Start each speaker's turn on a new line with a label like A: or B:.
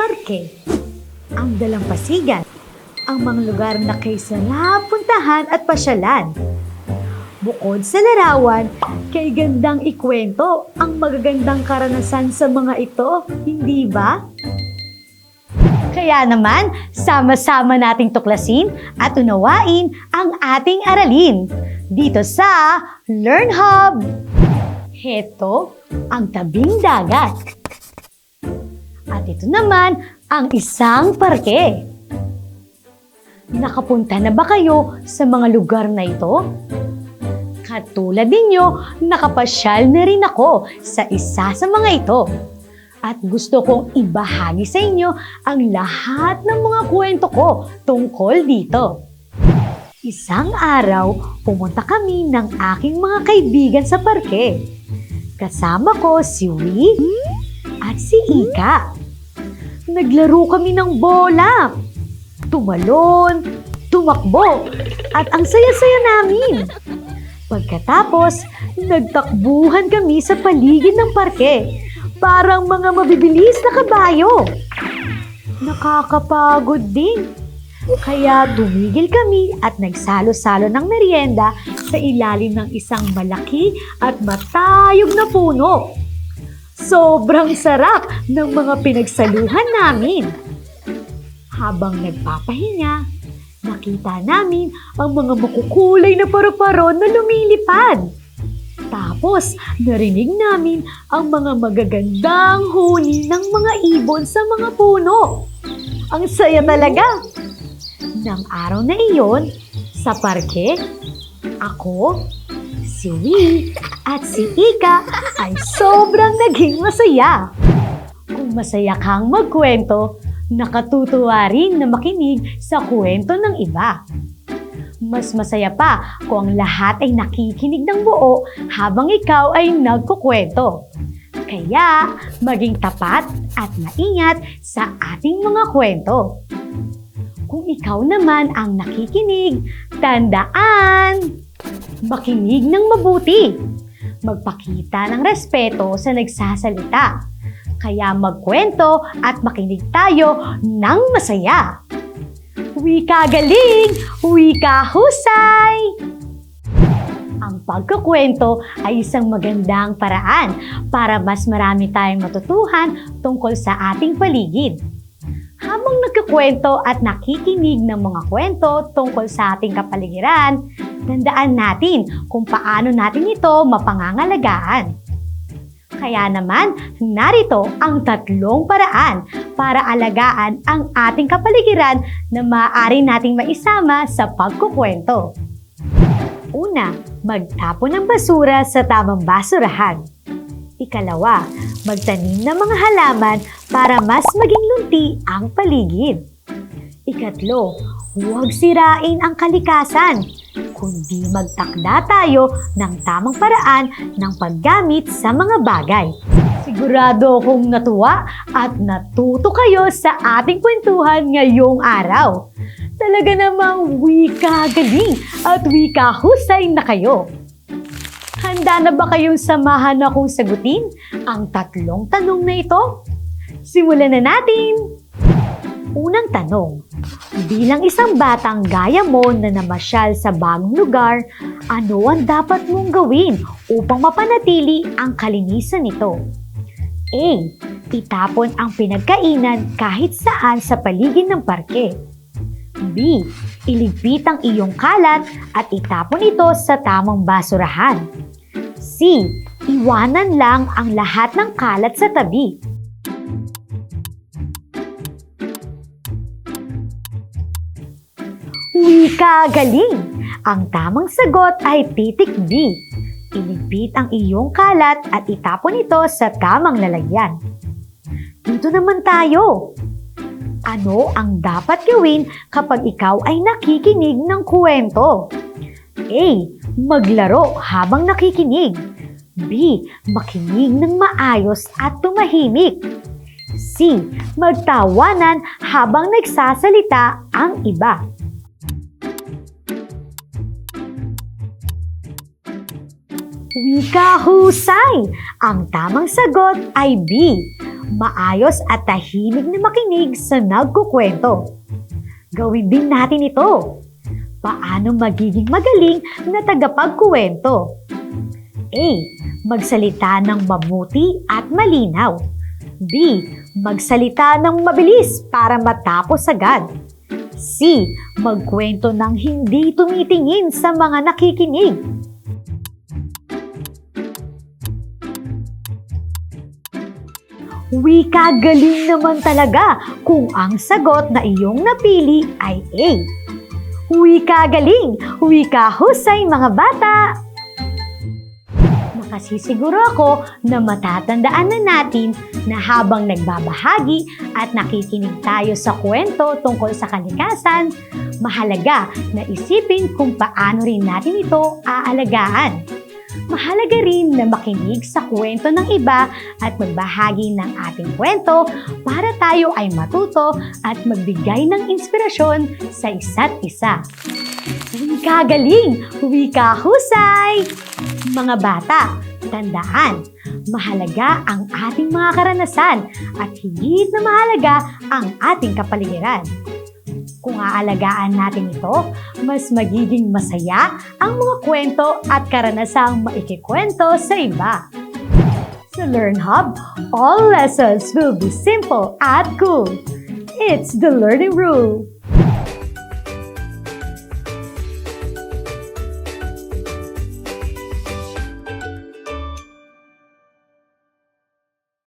A: parke, ang dalampasigan, ang mga lugar na kay sarap puntahan at pasyalan. Bukod sa larawan, kay gandang ikwento ang magagandang karanasan sa mga ito, hindi ba? Kaya naman, sama-sama nating tuklasin at unawain ang ating aralin dito sa Learn Hub. Heto ang tabing dagat. At ito naman ang isang parke. Nakapunta na ba kayo sa mga lugar na ito? Katulad ninyo, nakapasyal na rin ako sa isa sa mga ito. At gusto kong ibahagi sa inyo ang lahat ng mga kwento ko tungkol dito. Isang araw, pumunta kami ng aking mga kaibigan sa parke. Kasama ko si Wee at si Ika. Naglaro kami ng bola, tumalon, tumakbo, at ang saya-saya namin. Pagkatapos, nagtakbuhan kami sa paligid ng parke, parang mga mabibilis na kabayo. Nakakapagod din. Kaya tumigil kami at nagsalo-salo ng merienda sa ilalim ng isang malaki at matayog na puno. Sobrang sarap ng mga pinagsaluhan namin. Habang nagpapahinga, nakita namin ang mga makukulay na paru-paro na lumilipad. Tapos, narinig namin ang mga magagandang huni ng mga ibon sa mga puno. Ang saya talaga! Nang araw na iyon, sa parke, ako, si Wee at si Ika ay sobrang naging masaya. Kung masaya kang magkwento, nakatutuwa rin na makinig sa kwento ng iba. Mas masaya pa kung ang lahat ay nakikinig ng buo habang ikaw ay nagkukwento. Kaya, maging tapat at maingat sa ating mga kwento. Kung ikaw naman ang nakikinig, tandaan! Makinig ng mabuti. Magpakita ng respeto sa nagsasalita. Kaya magkwento at makinig tayo ng masaya. Wika galing! Wika husay! Ang pagkukwento ay isang magandang paraan para mas marami tayong matutuhan tungkol sa ating paligid. Habang nagkukwento at nakikinig ng mga kwento tungkol sa ating kapaligiran, tandaan natin kung paano natin ito mapangangalagaan. Kaya naman, narito ang tatlong paraan para alagaan ang ating kapaligiran na maaari nating maisama sa pagkukwento. Una, magtapon ng basura sa tamang basurahan. Ikalawa, magtanim ng mga halaman para mas maging lunti ang paligid. Ikatlo, huwag sirain ang kalikasan, kundi magtakda tayo ng tamang paraan ng paggamit sa mga bagay. Sigurado akong natuwa at natuto kayo sa ating kwentuhan ngayong araw. Talaga namang wika galing at wika husay na kayo. Handa na ba kayong samahan akong sagutin ang tatlong tanong na ito? Simulan na natin! Unang tanong, bilang isang batang gaya mo na namasyal sa bagong lugar, ano ang dapat mong gawin upang mapanatili ang kalinisan nito? A. Itapon ang pinagkainan kahit saan sa paligid ng parke. B. Iligpit ang iyong kalat at itapon ito sa tamang basurahan. C. Iwanan lang ang lahat ng kalat sa tabi. Wika galing! Ang tamang sagot ay titik B. Iligpit ang iyong kalat at itapon ito sa tamang lalagyan. Dito naman tayo. Ano ang dapat gawin kapag ikaw ay nakikinig ng kwento? A. Maglaro habang nakikinig. B. Makinig ng maayos at tumahimik. C. Magtawanan habang nagsasalita ang iba. Wika husay! Ang tamang sagot ay B. maayos at tahimik na makinig sa nagkukwento. Gawin din natin ito. Paano magiging magaling na tagapagkuwento? A. Magsalita ng mabuti at malinaw. B. Magsalita ng mabilis para matapos agad. C. Magkwento ng hindi tumitingin sa mga nakikinig. Wika galing naman talaga kung ang sagot na iyong napili ay A. Wika galing, wika husay mga bata! Nakasisiguro ako na matatandaan na natin na habang nagbabahagi at nakikinig tayo sa kwento tungkol sa kalikasan, mahalaga na isipin kung paano rin natin ito aalagaan. Mahalaga rin na makinig sa kwento ng iba at magbahagi ng ating kwento para tayo ay matuto at magbigay ng inspirasyon sa isa't isa. Wika galing! Wika husay! Mga bata, tandaan, mahalaga ang ating mga karanasan at higit na mahalaga ang ating kapaligiran. Kung aalagaan natin ito, mas magiging masaya ang mga kwento at karanasang maikikwento sa iba. Sa Learn Hub, all lessons will be simple at cool. It's the learning rule.